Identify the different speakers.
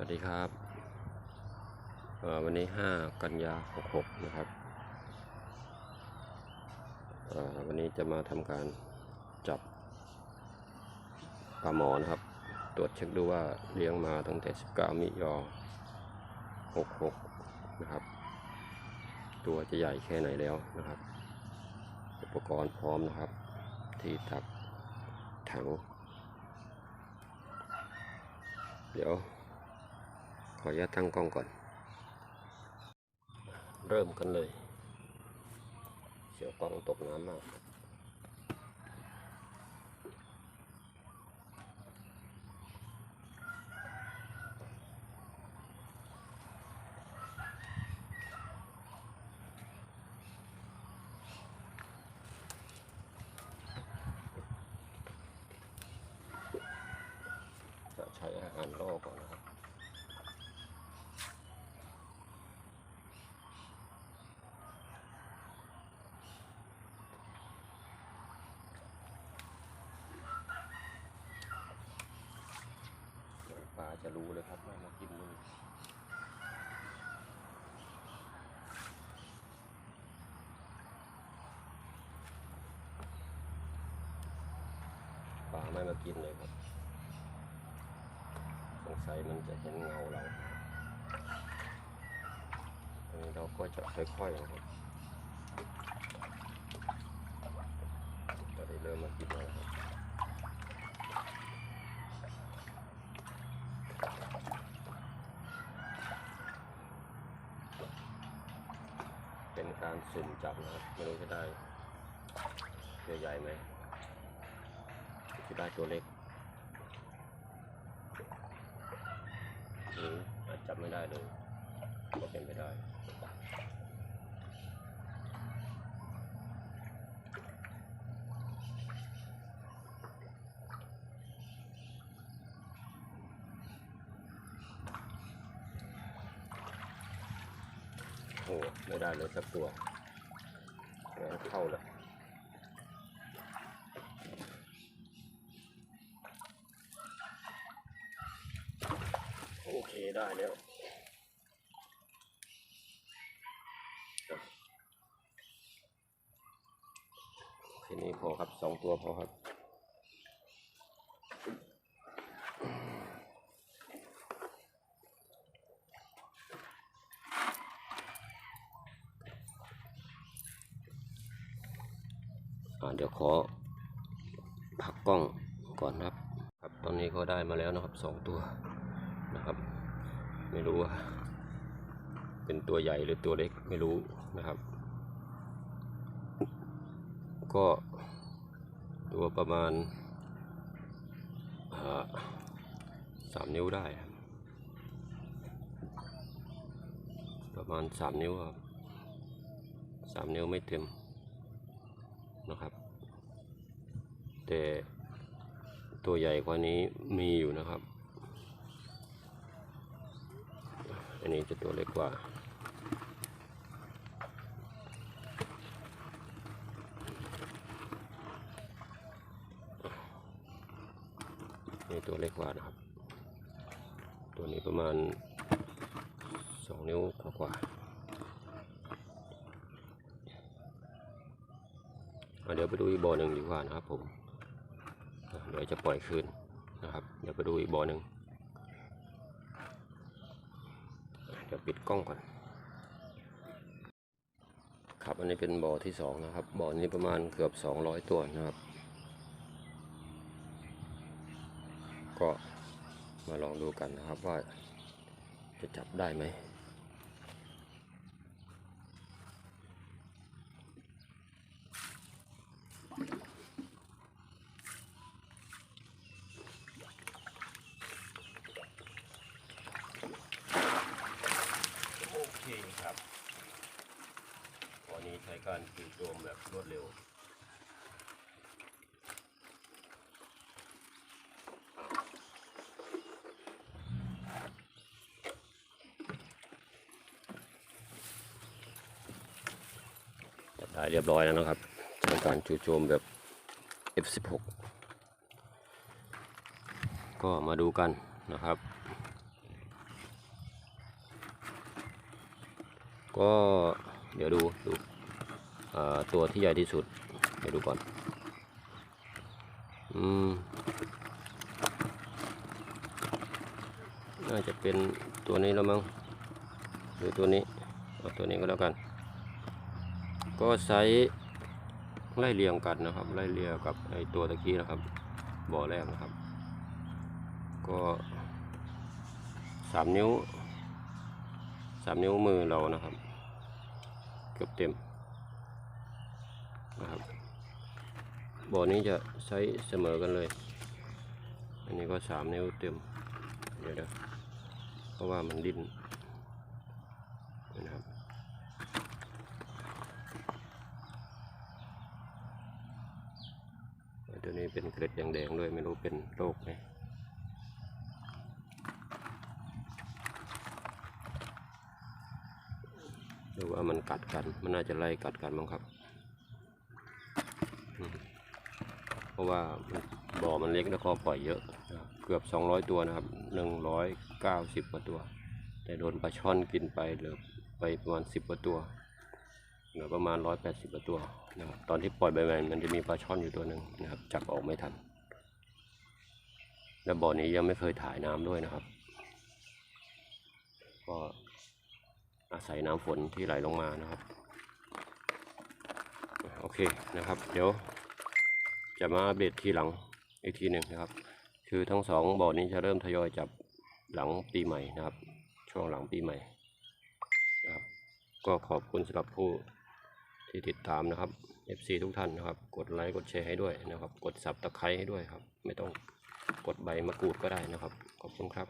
Speaker 1: วัสดีครับวันนี้ 5 กันยา 66 นะครับวันนี้จะมาทำการจับปลาหมอนะครับ ตรวจเช็คดูว่าเลี้ยงมาตั้งแต่ 19 มิยอ66 นะครับ ตัวจะใหญ่แค่ไหนแล้วนะครับ อุปกรณ์พร้อมนะครับ ที่ตักถัง เดี๋ยว ขออนุญาตตั้งกล้องก่อน เริ่มกันเลย เสียวกล้องตกน้ำมากจะใช้อาหารล่อก่อนนะครับ ปลาจะครับว่ามากินนี่ปลาไม่มากินเลยครับ สงสัยมันจะเห็นเงาเราอันนี้เราก็จะค่อยๆนะครับตอนนี้เริ่มมากินแล้วครับ เป็นการสุ่มจับนะครับไม่รู้จะได้ตัวใหญ่ไหมจะได้ตัวเล็กหรืออาจจับไม่ได้เลยก็เป็นไปได้ โอ้ไม่ได้เลยสักตัวไม่เข้าเลยโอเคได้แล้วทีนี้พอครับสองตัวพอครับ เดี๋ยวขอพักกล้องก่อนครับครับ ตอนนี้ก็ได้มาแล้วนะครับสองตัวนะครับ ไม่รู้ว่าเป็นตัวใหญ่หรือตัวเล็กไม่รู้นะครับ ก็ตัวประมาณสามนิ้วได้ ประมาณสามนิ้วครับสามนิ้วไม่เต็ม นะครับ แต่ตัวใหญ่กว่านี้มีอยู่นะครับ อันนี้จะตัวเล็กกว่านี่ตัวเล็กกว่านะครับ ตัวนี้ประมาณสองนิ้วกว่าๆ อะ เดี๋ยวไปดูอีกบ่อหนึ่งดีกว่านะครับผมเดี๋ยวจะปล่อยคืนนะครับ เดี๋ยวไปดูอีกบ่อหนึ่งเดี๋ยวปิดกล้องก่อนครับอันนี้เป็นบ่อที่สองนะครับบ่อนี้ประมาณเกือบสองร้อยตัวนะครับ ก็มาลองดูกันนะครับว่าจะจับได้ไหม รวมแบบรวดเร็วได้เรียบร้อยแล้วนะครับทำการจูโจมแบบ F16 ก็มาดูกันนะครับ ก็เดี๋ยวดูดู ตัวที่ใหญ่ที่สุด เดี๋ยวดูก่อน อืม น่าจะเป็นตัวนี้แล้วมั้งหรือตัวนี้เอาตัวนี้ก็แล้วกัน ก็ไซส์ไล่เรียงกันนะครับ ไล่เรียงกับไอตัวตะกี้นะครับ บ่อแรกนะครับ ก็สามนิ้วสามนิ้วมือเรานะครับ เกือบเต็ม นะครับบ่อนี้จะใช้เสมอกันเลย อันนี้ก็สามนิ้วเต็มเดี๋ยวนะเพราะว่ามันดิ้นนะครับตัวนี้เป็นเกล็ดแดงๆด้วยไม่รู้เป็นโรคไหมหรือว่ามันกัดกัน มันน่าจะไล่กัดกันมั้งครับอืมเพ ราะว่าบ่อมันเล็กแล้วก็ปล่อยเยอะนะครับเกือบ 200 ตัวนะครับ 190กว่าตัว แต่โดนปลาช่อนกินไปเหลือไปประมาณ 10กว่าตัวเหลือประมาณ 180กว่าตัวนะครับตอนที่ปล่อยใบใหม่มันจะมีปลาช่อนอยู่ตัวหนึ่งนะครับจับออกไม่ทันและบ่อนี้ยังไม่เคยถ่ายน้ำด้วยนะครับ ก็อาศัยน้ำฝนที่ไหลลงมานะครับ โอเคนะครับ เดี๋ยว จะมาอัปเดตทีหลังอีกทีหนึ่งนะครับ คือทั้งสองบ่อนี้จะเริ่มทยอยจับหลังปีใหม่นะครับ ช่วงหลังปีใหม่นะครับ ก็ขอบคุณสำหรับผู้ที่ติดตามนะครับ FC ทุกท่านนะครับ กดไลค์กดแชร์ให้ด้วยนะครับ กดสับตะไคร้ให้ด้วยครับ ไม่ต้องกดใบมะกรูดก็ได้นะครับ ขอบคุณครับ